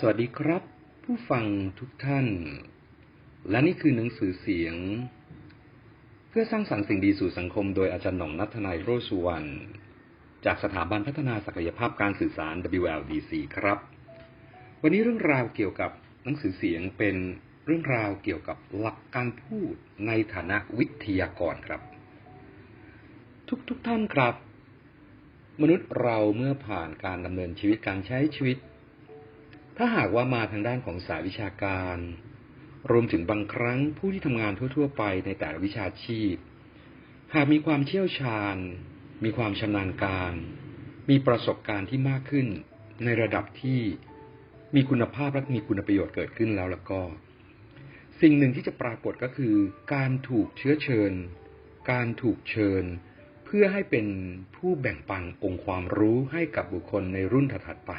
สวัสดีครับ ผู้ฟังทุกท่าน และนี่คือหนังสือเสียง เพื่อสร้างสรรค์สิ่งดีสู่สังคม โดยอาจารย์หน่องนัทนายโรสุวรรณจากสถาบันพัฒนาศักยภาพการสื่อสาร WLDC ครับ วันนี้เรื่องราวเกี่ยวกับหนังสือเสียงเป็นเรื่องราวเกี่ยวกับหลักการพูดในฐานะวิทยากรครับ ทุกๆทท่านครับ มนุษย์เราเมื่อผ่านการดำเนินชีวิตการใช้ชีวิต ถ้าหากว่ามาทางด้านของสายวิชาการ รวมถึงบางครั้งผู้ที่ทำงานทั่ว ๆ ไปในแต่ละวิชาชีพ หากมีความเชี่ยวชาญ มีความชำนาญการ มีประสบการณ์ที่มากขึ้น ในระดับที่มีคุณภาพและมีคุณประโยชน์เกิดขึ้นแล้วแล้วก็ สิ่งหนึ่งที่จะปรากฏก็คือ การถูกเชื้อเชิญ การถูกเชิญ เพื่อให้เป็นผู้แบ่งปันองค์ความรู้ให้กับบุคคลในรุ่นถัดไป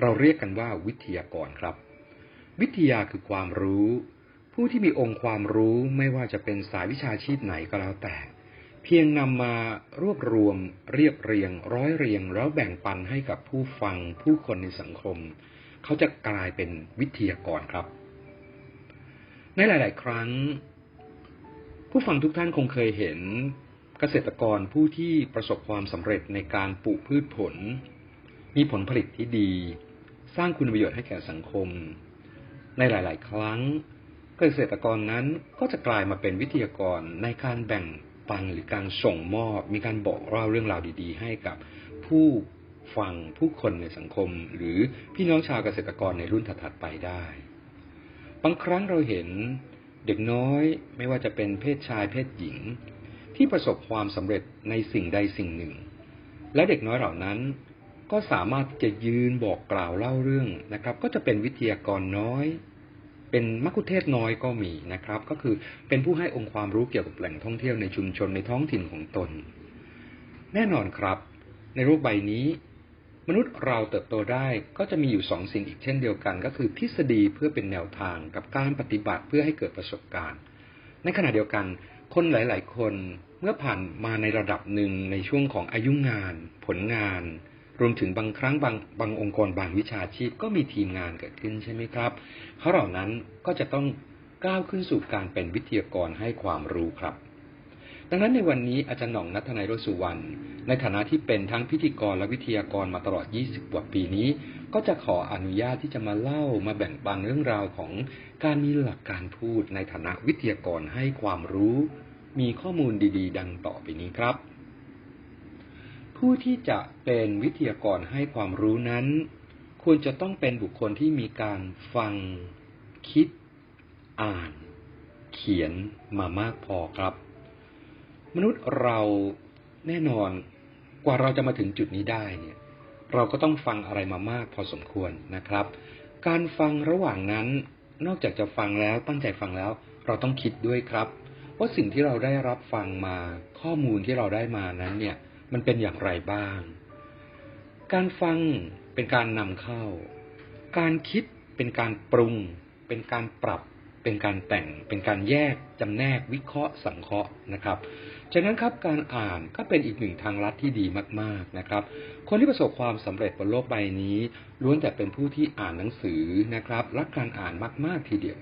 เราเรียกกันว่าวิทยากรครับ วิทยาคือความรู้ ผู้ที่มีองค์ความรู้ไม่ว่าจะเป็นสายวิชาชีพไหนก็แล้วแต่ เพียงนำมารวบรวม เรียบเรียง ร้อยเรียง แล้วแบ่งปันให้กับผู้ฟังผู้คนในสังคม เขาจะกลายเป็นวิทยากรครับ ในหลาย ๆ ครั้ง ผู้ฟังทุกท่านคงเคยเห็นเกษตรกรผู้ที่ประสบความสำเร็จในการปลูกพืชผล มีผลผลิตที่ดี สร้างคุณประโยชน์ให้แก่สังคม ในหลาย ๆ ครั้งเกษตรกรนั้นก็จะกลายมาเป็นวิทยากรในการแบ่งปันหรือการส่งมอบมีการบอกเล่าเรื่องราวดี ๆ ให้กับผู้ฟังผู้คนในสังคม หรือพี่น้องชาวเกษตรกรในรุ่นถัดๆไปได้ บางครั้งเราเห็นเด็กน้อยไม่ว่าจะเป็นเพศชายเพศหญิง ที่ประสบความสำเร็จในสิ่งใดสิ่งหนึ่ง และเด็กน้อยเหล่านั้น ก็สามารถจะยืนบอกกล่าวเล่าเรื่องนะครับ ก็จะเป็นวิทยากรน้อย เป็นมัคคุเทศน้อยก็มีนะครับ ก็คือเป็นผู้ให้องค์ความรู้เกี่ยวกับแหล่งท่องเที่ยวในชุมชนในท้องถิ่นของตน แน่นอนครับ ในรูปใบนี้ มนุษย์เราเติบโตได้ก็จะมีอยู่สองสิ่งอีกเช่นเดียวกัน ก็คือทฤษฎีเพื่อเป็นแนวทางกับการปฏิบัติเพื่อให้เกิดประสบการณ์ ในขณะเดียวกัน คนหลาย ๆ คนเมื่อผ่านมาในระดับหนึ่งในช่วงของอายุงาน ผลงาน รวมถึงบางครั้งบางบางองค์กรบางวิชาชีพก็มีทีมงานเกิดขึ้นใช่ไหมครับเขาเหล่านั้นก็จะต้องก้าวขึ้นสู่การเป็นวิทยากรให้ความรู้ครับ ดังนั้นในวันนี้อาจารย์หน่องนัทนายโรสุวรรณในฐานะที่เป็นทั้งพิธีกรและวิทยากรมาตลอด 20 กว่าปีนี้ ก็จะขออนุญาตที่จะมาเล่ามาแบ่งปันเรื่องราวของการมีหลักการพูดในฐานะวิทยากรให้ความรู้ มีข้อมูลดี ๆ ดังต่อไปนี้ครับ ผู้ที่จะเป็นวิทยากรให้ความรู้นั้น ควรจะต้องเป็นบุคคลที่มีการฟัง คิด อ่าน เขียนมามากพอครับ มนุษย์เราแน่นอนกว่าเราจะมาถึงจุดนี้ได้เนี่ย เราก็ต้องฟังอะไรมามากพอสมควรนะครับ การฟังระหว่างนั้นนอกจากจะฟังแล้วตั้งใจฟังแล้ว เราต้องคิดด้วยครับ ว่าสิ่งที่เราได้รับฟังมาข้อมูลที่เราได้มานั้นเนี่ย มันเป็นอย่างไรบ้าง การฟังเป็นการนำเข้า การคิดเป็นการปรุง เป็นการปรับ เป็นการแต่ง เป็นการแยกจำแนกวิเคราะห์สังเคราะห์นะครับฉะนั้นครับการอ่านก็เป็นอีกหนึ่งทางลัดที่ดีมากๆนะครับ คนที่ประสบความสำเร็จบนโลกใบนี้ล้วนแต่เป็นผู้ที่อ่านหนังสือนะครับรักการอ่านมากๆทีเดียว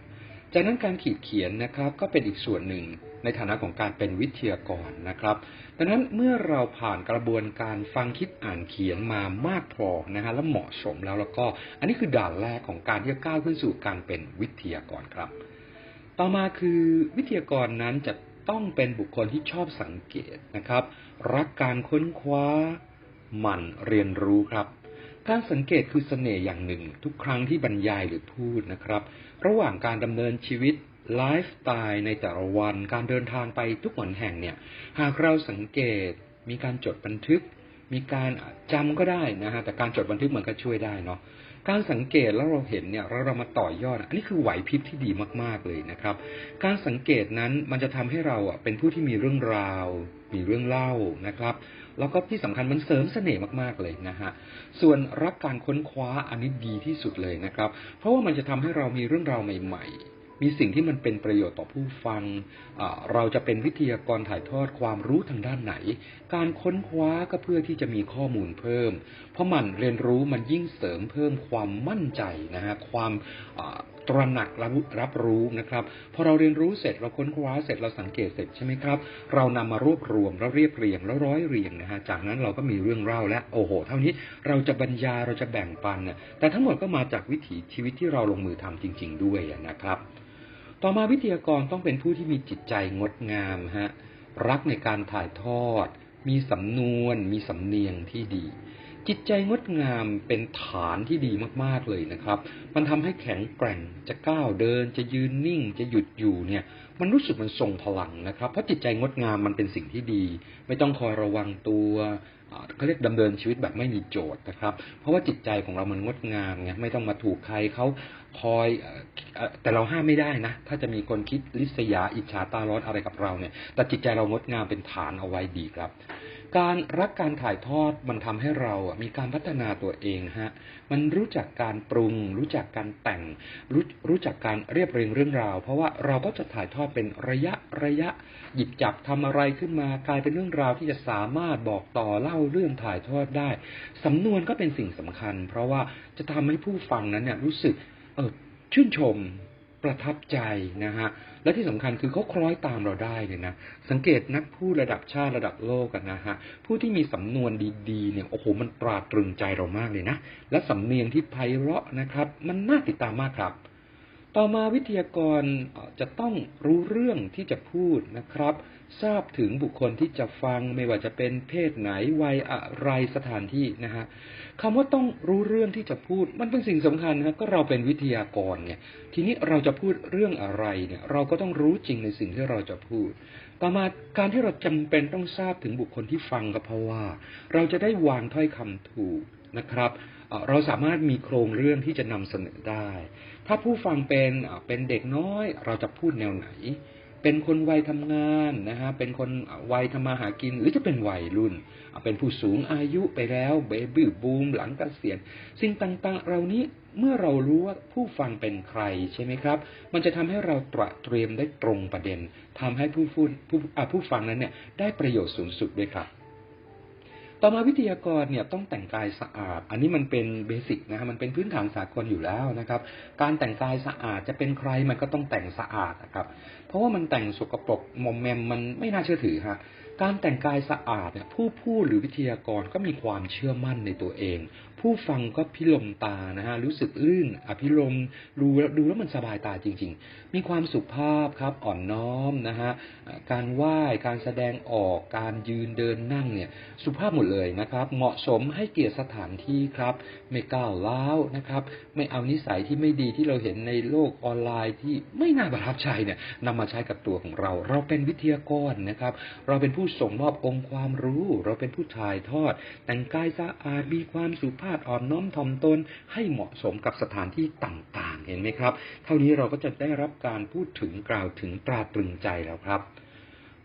จากนั้นการขีดเขียนนะครับก็เป็นอีกส่วนหนึ่ง ในฐานะของการเป็นวิทยากรนะครับดังนั้นเมื่อเราผ่านกระบวนการฟังคิดอ่านเขียนมามากพอนะฮะและเหมาะสมแล้วแล้วก็ อันนี้คือด่านแรกของการที่จะก้าวขึ้นสู่การเป็นวิทยากรครับ ต่อมาคือวิทยากรนั้นจะต้องเป็นบุคคลที่ชอบสังเกตนะครับ รักการค้นคว้าหมั่นเรียนรู้ครับการสังเกตคือเสน่ห์อย่างหนึ่ง ทุกครั้งที่บรรยายหรือพูดนะครับ ระหว่างการดำเนินชีวิต ไลฟ์สไตล์ในแต่ละวัน การเดินทางไปทุกหนแห่งเนี่ย หากเราสังเกตมีการจดบันทึก มีการจำก็ได้นะฮะแต่การจดบันทึกมันก็ช่วยได้เนาะการสังเกตแล้วเราเห็นเนี่ยเราเรามาต่อยอด อันนี้คือไหวพริบที่ดีมากๆเลยนะครับ การสังเกตนั้นมันจะทำให้เราอะเป็นผู้ที่มีเรื่องราว มีเรื่องเล่านะครับ แล้วก็ที่สำคัญมันเสริมเสน่ห์มากๆเลยนะฮะส่วนรักการค้นคว้าอันนี้ดีที่สุดเลยนะครับ เพราะว่ามันจะทำให้เรามีเรื่องราวใหม่ๆ มีสิ่งที่มันเป็นประโยชน์ต่อผู้ฟัง เราจะเป็นวิทยากรถ่ายทอดความรู้ทางด้านไหน การค้นคว้าก็เพื่อที่จะมีข้อมูลเพิ่ม เพราะมันเรียนรู้มันยิ่งเสริมเพิ่มความมั่นใจนะฮะ ความตระหนักรับรับรู้นะครับ พอเราเรียนรู้เสร็จเราค้นคว้าเสร็จเราสังเกตเสร็จใช่ไหมครับ เรานำมารวบรวมแล้วเรียบเรียงแล้วร้อยเรียงนะฮะ จากนั้นเราก็มีเรื่องเล่าและโอ้โห เท่านี้เราจะบรรยายเราจะแบ่งปันเนี่ยแต่ทั้งหมดก็มาจากวิถีชีวิตที่เราลงมือทำจริง ๆ ด้วยนะครับ ต่อมาวิทยากรต้องเป็นผู้ที่มีจิตใจงดงามฮะ รักในการถ่ายทอด มีสำนวน มีสำเนียงที่ดี จิตใจงดงามเป็นฐานที่ดีมากๆเลยนะครับ มันทำให้แข็งแกร่ง จะก้าวเดิน จะยืนนิ่ง จะหยุดอยู่เนี่ย มันรู้สึกมันทรงพลังนะครับ เพราะจิตใจงดงามมันเป็นสิ่งที่ดี ไม่ต้องคอยระวังตัว เขาเรียกดำเนินชีวิตแบบไม่มีโจทย์นะครับ เพราะว่าจิตใจของเรามันงดงามไงไม่ต้องมาถูกใครเขาคอยแต่เราห้ามไม่ได้นะ ถ้าจะมีคนคิดลิษยาอิจฉาตาร้อนอะไรกับเราเนี่ย แต่จิตใจเรางดงามเป็นฐานเอาไว้ดีครับ การรักการถ่ายทอดมันทำให้เราอะมีการพัฒนาตัวเองฮะ มันรู้จักการปรุง รู้จักการแต่ง รู้รู้จักการเรียบเรียงเรื่องราว เพราะว่าเราก็จะถ่ายทอดเป็นระยะระยะ หยิบจับทำอะไรขึ้นมากลายเป็นเรื่องราวที่จะสามารถบอกต่อเล่าเรื่องถ่ายทอดได้สำนวนก็เป็นสิ่งสำคัญ เพราะว่าจะทำให้ผู้ฟังนั้นเนี่ยรู้สึกเออชื่นชม ประทับใจนะฮะและที่สำคัญคือเขาคล้อยตามเราได้เลยนะสังเกตนักพูดระดับชาติระดับโลกกันนะฮะผู้ที่มีสำนวนดีๆเนี่ยโอ้โหมันตราตรึงใจเรามากเลยนะและสำเนียงที่ไพเราะนะครับ มันน่าติดตามมากครับ ต่อมาวิทยากรจะต้องรู้เรื่องที่จะพูดนะครับ ทราบถึงบุคคลที่จะฟังไม่ว่าจะเป็นเพศไหนวัยอะไรสถานที่นะฮะคำว่าต้องรู้เรื่องที่จะพูด มันเป็นสิ่งสำคัญนะก็เราเป็นวิทยากรเนี่ยทีนี้เราจะพูดเรื่องอะไรเนี่ย เราก็ต้องรู้จริงในสิ่งที่เราจะพูด ต่อมาการที่เราจำเป็นต้องทราบถึงบุคคลที่ฟังก็เพราะว่า เราจะได้วางถ้อยคำถูกนะครับ เราสามารถมีโครงเรื่องที่จะนำเสนอได้ ถ้าผู้ฟังเป็นเป็นเด็กน้อย เราจะพูดแนวไหน เป็นคนวัยทำงานนะฮะเป็นคนวัยทำมาหากินหรือจะเป็นวัยรุ่น เป็นผู้สูงอายุไปแล้วเบบี้บูมหลังเกษียณสิ่งต่างๆ เรานี้เมื่อเรารู้ว่าผู้ฟังเป็นใครใช่ไหมครับ มันจะทำให้เราตระเตรียมได้ตรงประเด็นทำให้ผู้พูดผู้อะผู้ฟังนั้นเนี่ยได้ประโยชน์สูงสุดด้วยครับ ต่อมาวิทยากรเนี่ยต้องแต่งกายสะอาด อันนี้มันเป็นเบสิกนะฮะมันเป็นพื้นฐานสากลอยู่แล้วนะครับ การแต่งกายสะอาดจะเป็นใครมันก็ต้องแต่งสะอาดนะครับ เพราะว่ามันแต่งสกปรกมอมแมมมันไม่น่าเชื่อถือฮะ การแต่งกายสะอาดเนี่ยผู้พูดหรือวิทยากรก็มีความเชื่อมั่นในตัวเอง ผู้ฟังก็พิลมตานะฮะรู้สึกลื่นอภิรมดูดูแล้วมันสบายตาจริง ๆ มีความสุภาพครับอ่อนน้อมนะฮะการไหว้การแสดงออกการยืนเดินนั่งเนี่ยสุภาพหมดเลยนะครับ เหมาะสมให้เกียรติสถานที่ครับ ไม่ก้าวร้าวนะครับ ไม่เอานิสัยที่ไม่ดีที่เราเห็นในโลกออนไลน์ที่ไม่น่าประทับใจเนี่ยนำมาใช้กับตัวของเรา เราเป็นวิทยากรนะครับ เราเป็นผู้ส่งมอบองค์ความรู้ เราเป็นผู้ถ่ายทอด แต่งกายสะอาดมีความสุภาพอ่อนน้อมถ่อมตน ให้เหมาะสมกับสถานที่ต่างๆ เห็นไหมครับ เท่านี้เราก็จะได้รับการพูดถึงกล่าวถึงตราตรึงใจแล้วครับ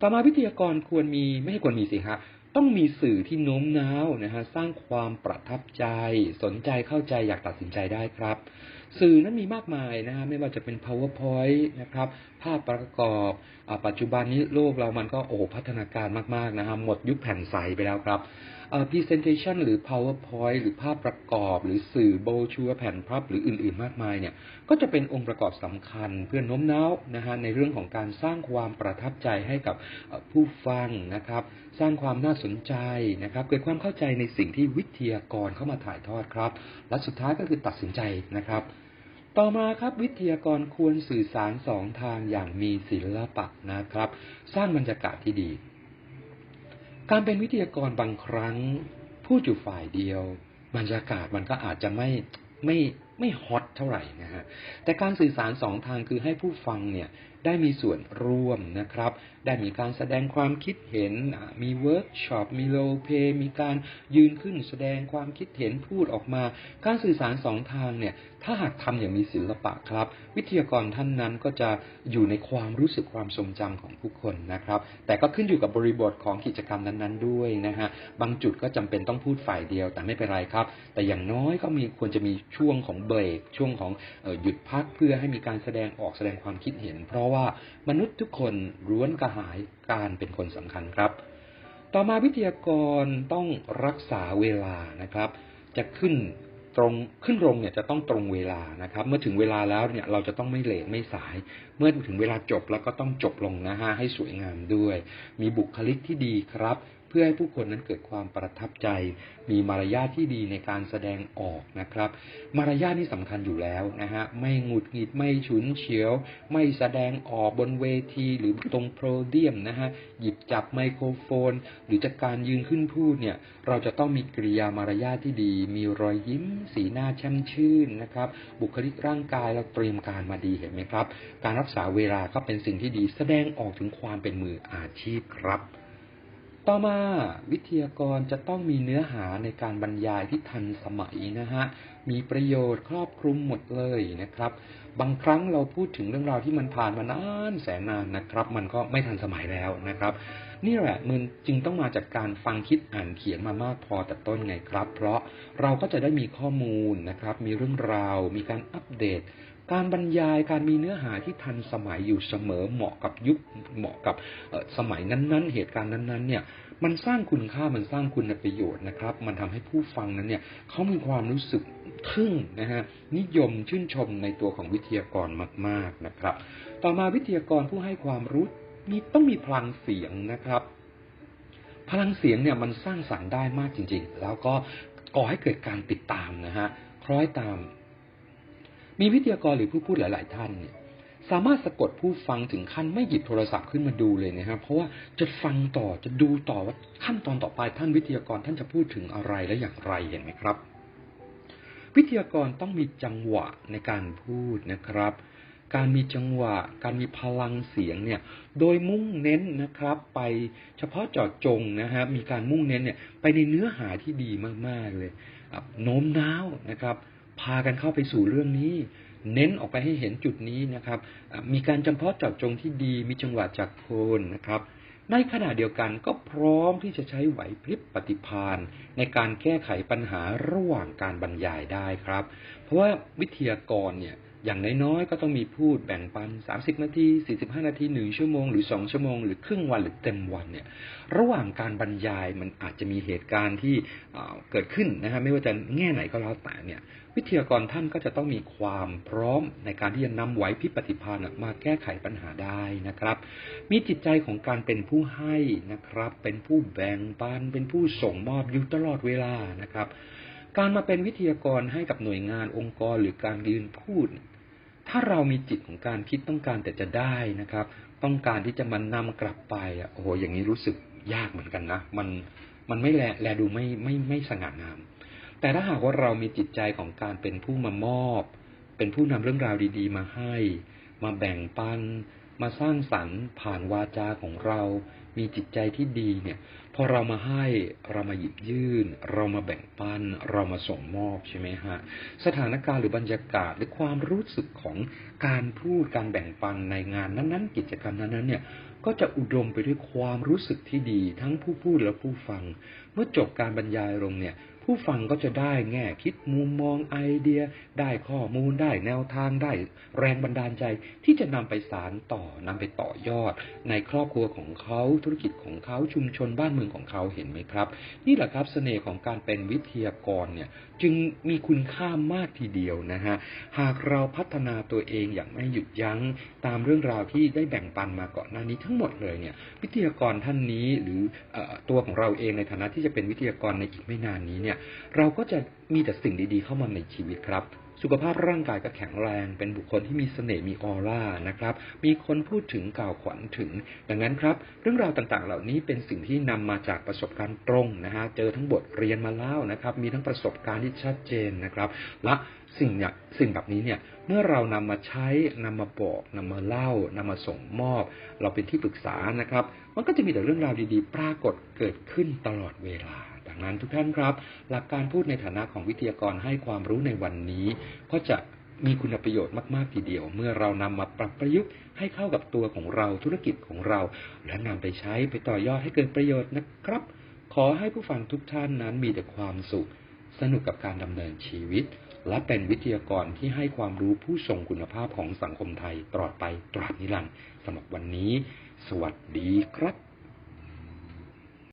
ต่อมาวิทยากรควรมีไม่ใช่ควรมีสิฮะต้องมีสื่อที่โน้มน้าวนะฮะสร้างความประทับใจ สนใจเข้าใจอยากตัดสินใจได้ครับ สื่อนั้นมีมากมายนะฮะไม่ว่าจะเป็น powerpoint นะครับ ภาพประกอบอาปัจจุบันนี้โลกเรามันก็โอ้พัฒนาการมากๆนะฮะหมดยุคแผ่นใสไปแล้วครับอ่อ presentation หรือ powerpoint หรือภาพประกอบ หรือสื่อโบชัวแผ่นพับหรืออื่นๆมากมายเนี่ยก็จะเป็นองค์ประกอบสำคัญเพื่อโน้มน้าวนะฮะในเรื่องของการสร้างความประทับใจให้กับผู้ฟังนะครับ สร้างความน่าสนใจนะครับ เกิดความเข้าใจในสิ่งที่วิทยากรเข้ามาถ่ายทอดครับ และสุดท้ายก็คือตัดสินใจนะครับ ต่อมาครับวิทยากรควรสื่อสารสองทางอย่างมีศิลปะนะครับ สร้างบรรยากาศที่ดี การเป็นวิทยากรบางครั้ง พูดอยู่ฝ่ายเดียว บรรยากาศมันก็อาจจะไม่ไม่ไม่ฮอตเท่าไหร่นะฮะแต่การสื่อสารสองทางคือให้ผู้ฟังเนี่ยได้มีส่วนร่วมนะครับ ได้มีการแสดงความคิดเห็น มีเวิร์กช็อป มีโรลเพ มีการยืนขึ้นแสดงความคิดเห็นพูดออกมา การสื่อสารสองทางเนี่ย ถ้าหากทำอย่างมีศิลปะครับ วิทยากรท่านนั้นก็จะอยู่ในความรู้สึกความทรงจำของผู้คนนะครับ แต่ก็ขึ้นอยู่กับบริบทของกิจกรรมนั้นๆ ด้วยนะฮะ บางจุดก็จำเป็นต้องพูดฝ่ายเดียวแต่ไม่เป็นไรครับ แต่อย่างน้อยก็มีควรจะมีช่วงของเบรกช่วงของหยุดพักเพื่อให้มีการแสดงออกแสดงความคิดเห็น เพราะว่ามนุษย์ทุกคนล้วนกระหายการเป็นคนสำคัญครับ ต่อมาวิทยากรต้องรักษาเวลานะครับ จะขึ้นตรงขึ้นโรงเนี่ยจะต้องตรงเวลานะครับ เมื่อถึงเวลาแล้วเนี่ยเราจะต้องไม่เลทไม่สาย เมื่อถึงเวลาจบแล้วก็ต้องจบลงนะฮะให้สวยงามด้วย มีบุคลิกที่ดีครับ เพื่อให้ผู้คนนั้นเกิดความประทับใจ มีมารยาทที่ดีในการแสดงออกนะครับ มารยาทนี่สำคัญอยู่แล้วนะฮะไม่หงุดหงิดไม่ฉุนเฉียว ไม่แสดงออกบนเวทีหรือตรงโพเดียมนะฮะหยิบจับไมโครโฟน หรือจากการยืนขึ้นพูดเนี่ยเราจะต้องมีกริยามารยาทที่ดี มีรอยยิ้ม สีหน้าแช่มชื่นนะครับ บุคลิกร่างกายเราเตรียมการมาดีเห็นไหมครับ การรักษาเวลาก็เป็นสิ่งที่ดีแสดงออกถึงความเป็นมืออาชีพครับ ต่อมาวิทยากรจะต้องมีเนื้อหาในการบรรยายที่ทันสมัยนะฮะ มีประโยชน์ครอบคลุมหมดเลยนะครับ บางครั้งเราพูดถึงเรื่องราวที่มันผ่านมานานแสนนานนะครับ มันก็ไม่ทันสมัยแล้วนะครับ นี่แหละมันจึงต้องมาจากการฟังคิดอ่านเขียนมามากพอแต่ต้นไงครับ เพราะเราก็จะได้มีข้อมูลนะครับ มีเรื่องราว มีการอัปเดต การบรรยายการมีเนื้อหาที่ทันสมัยอยู่เสมอเหมาะกับยุคเหมาะกับสมัยนั้นๆ เหตุการณ์นั้นๆเนี่ยมันสร้างคุณค่ามันสร้างคุณประโยชน์นะครับ มันทำให้ผู้ฟังนั้นเนี่ยเขามีความรู้สึกทึ่งนะฮะนิยมชื่นชมในตัวของวิทยากรมาก ๆนะครับ ต่อมาวิทยากรผู้ให้ความรู้มีต้องมีพลังเสียงนะครับ พลังเสียงเนี่ยมันสร้างสรรค์ได้มากจริง ๆ แล้วก็ก่อให้เกิดการติดตามนะฮะคล้อยตาม มีวิทยากรหรือผู้พูดหลาย ๆ ท่านเนี่ยสามารถสะกดผู้ฟังถึงขั้นไม่หยิบโทรศัพท์ขึ้นมาดูเลยนะครับ เพราะว่าจะฟังต่อจะดูต่อว่าขั้นตอนต่อไปท่านวิทยากรท่านจะพูดถึงอะไรและอย่างไรเห็นไหมครับ วิทยากรต้องมีจังหวะในการพูดนะครับ การมีจังหวะ การมีพลังเสียงเนี่ย โดยมุ่งเน้นนะครับ ไปเฉพาะเจาะจงนะฮะมีการมุ่งเน้นเนี่ยไปในเนื้อหาที่ดีมากๆเลยโน้มน้าวนะครับ พากันเข้าไปสู่เรื่องนี้ เน้นออกไปให้เห็นจุดนี้นะครับ มีการจำเพาะเจาะจงที่ดีมีจังหวะจากโคนนะครับ ในขณะเดียวกันก็พร้อมที่จะใช้ไหวพริบปฏิภาณในการแก้ไขปัญหาระหว่างการบรรยายได้ครับ เพราะว่าวิทยากรเนี่ยอย่างน้อยๆก็ต้องมีพูดแบ่งปัน 30 นาที 45 นาที 1 ชั่วโมง หรือ 2 ชั่วโมง หรือครึ่งวันหรือเต็มวันเนี่ย ระหว่างการบรรยายมันอาจจะมีเหตุการณ์ที่เเกิดขึ้นนะฮะไม่ว่าจะแง่ไหนก็แล้วแต่เนี่ย วิทยากรท่านก็จะต้องมีความพร้อมในการที่จะนำไหวพิปฏิภาณน่ะมาแก้ไขปัญหาได้นะครับ มีจิตใจของการเป็นผู้ให้นะครับ เป็นผู้แบ่งปัน เป็นผู้ส่งมอบอยู่ตลอดเวลานะครับ การมาเป็นวิทยากรให้กับหน่วยงานองค์กรหรือการยืนพูด ถ้าเรามีจิตของการคิดต้องการแต่จะได้นะครับ ต้องการที่จะมานนำกลับไปอะโอ้โหอย่างนี้รู้สึกยากเหมือนกันนะ มันมันไม่แลแลดูไม่ไม่ไม่สง่างาม แต่ถ้าหากว่าเรามีจิตใจของการเป็นผู้มามอบ เป็นผู้นำเรื่องราวดี ๆ มาให้ มาแบ่งปัน มาสร้างสรรค์ ผ่านวาจาของเรา มีจิตใจที่ดีเนี่ย พอเรามาให้เรามาหยิบยื่น เรามาแบ่งปัน เรามาส่งมอบใช่ไหมฮะ สถานการณ์หรือบรรยากาศหรือความรู้สึกของการพูดการแบ่งปันในงานนั้น ๆ กิจกรรมนั้นๆเนี่ยก็จะอุดมไปด้วยความรู้สึกที่ดี ทั้งผู้พูดและผู้ฟัง เมื่อจบการบรรยายลงเนี่ย ผู้ฟังก็จะได้แง่คิดมุมมองไอเดีย ได้ข้อมูลได้แนวทางได้แรงบันดาลใจที่จะนำไปสารต่อนำไปต่อยอด ในครอบครัวของเขาธุรกิจของเขาชุมชนบ้านเมืองของเขาเห็นไหมครับ นี่แหละครับเสน่ห์ของการเป็นวิทยากรเนี่ยจึงมีคุณค่ามากทีเดียวนะฮะหากเราพัฒนาตัวเองอย่างไม่หยุดยั้งตามเรื่องราวที่ได้แบ่งปันมาก่อนหน้านี้ทั้งหมดเลยเนี่ยวิทยากรท่านนี้หรืออตัวของเราเองในฐานะที่จะเป็นวิทยากรในอีกไม่นานนี้เนี่ยเราก็จะมีแต่สิ่งดีๆเข้ามาในชีวิตครับ สุขภาพร่างกายก็แข็งแรง เป็นบุคคลที่มีเสน่ห์มีออร่านะครับ มีคนพูดถึงกล่าวขวัญถึง ดังนั้นครับ เรื่องราวต่างๆ เหล่านี้เป็นสิ่งที่นำมาจากประสบการณ์ตรงนะฮะเจอทั้งบทเรียนมาแล้วนะครับ มีทั้งประสบการณ์ที่ชัดเจนนะครับ และสิ่งเนี่ยสิ่งแบบนี้เนี่ยเมื่อเรานำมาใช้นำมาบอกนำมาเล่านำมาส่งมอบ เราเป็นที่ปรึกษานะครับ มันก็จะมีแต่เรื่องราวดีๆ ปรากฏเกิดขึ้นตลอดเวลา นั้นทุกท่านครับ หลักการพูดในฐานะของวิทยากรให้ความรู้ในวันนี้ ก็จะมีคุณประโยชน์มาก ๆ ทีเดียว เมื่อเรานำมาปรับประยุกต์ให้เข้ากับตัวของเราธุรกิจของเรา และนำไปใช้ไปต่อยอดให้เกิดประโยชน์นะครับ ขอให้ผู้ฟังทุกท่านนั้นมีแต่ความสุข สนุกกับการดำเนินชีวิต และเป็นวิทยากรที่ให้ความรู้ผู้ทรงคุณภาพของสังคมไทยตลอดไปตราบนิรันดร์สำหรับวันนี้ สวัสดีครับ